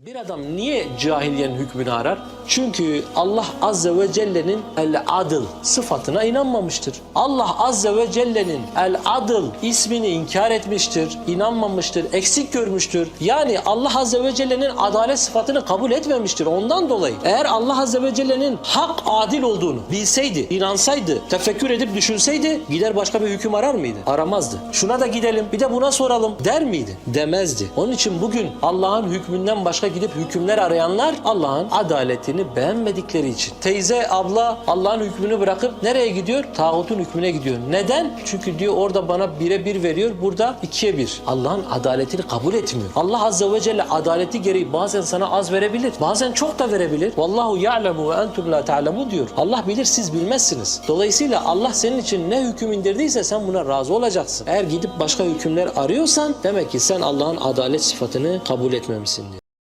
Bir adam niye cahiliyenin hükmünü arar? Çünkü Allah Azze ve Celle'nin El-Adıl sıfatına inanmamıştır. Allah Azze ve Celle'nin El-Adıl ismini inkar etmiştir, inanmamıştır, eksik görmüştür. Yani Allah Azze ve Celle'nin adalet sıfatını kabul etmemiştir. Ondan dolayı eğer Allah Azze ve Celle'nin hak adil olduğunu bilseydi, inansaydı, tefekkür edip düşünseydi gider başka bir hüküm arar mıydı? Aramazdı. Şuna da gidelim, bir de buna soralım der miydi? Demezdi. Onun için bugün Allah'ın hükmünden başka gidip hükümler arayanlar Allah'ın adaletini beğenmedikleri için. Teyze, abla Allah'ın hükmünü bırakıp nereye gidiyor? Tağutun hükmüne gidiyor. Neden? Çünkü diyor orada bana bire bir veriyor, burada ikiye bir. Allah'ın adaletini kabul etmiyor. Allah Azze ve Celle adaleti gereği bazen sana az verebilir. Bazen çok da verebilir. Vallahu ya'lemu ve entum la ta'lemun diyor. Allah bilir siz bilmezsiniz. Dolayısıyla Allah senin için ne hüküm indirdiyse sen buna razı olacaksın. Eğer gidip başka hükümler arıyorsan demek ki sen Allah'ın adalet sıfatını kabul etmemişsin diyor.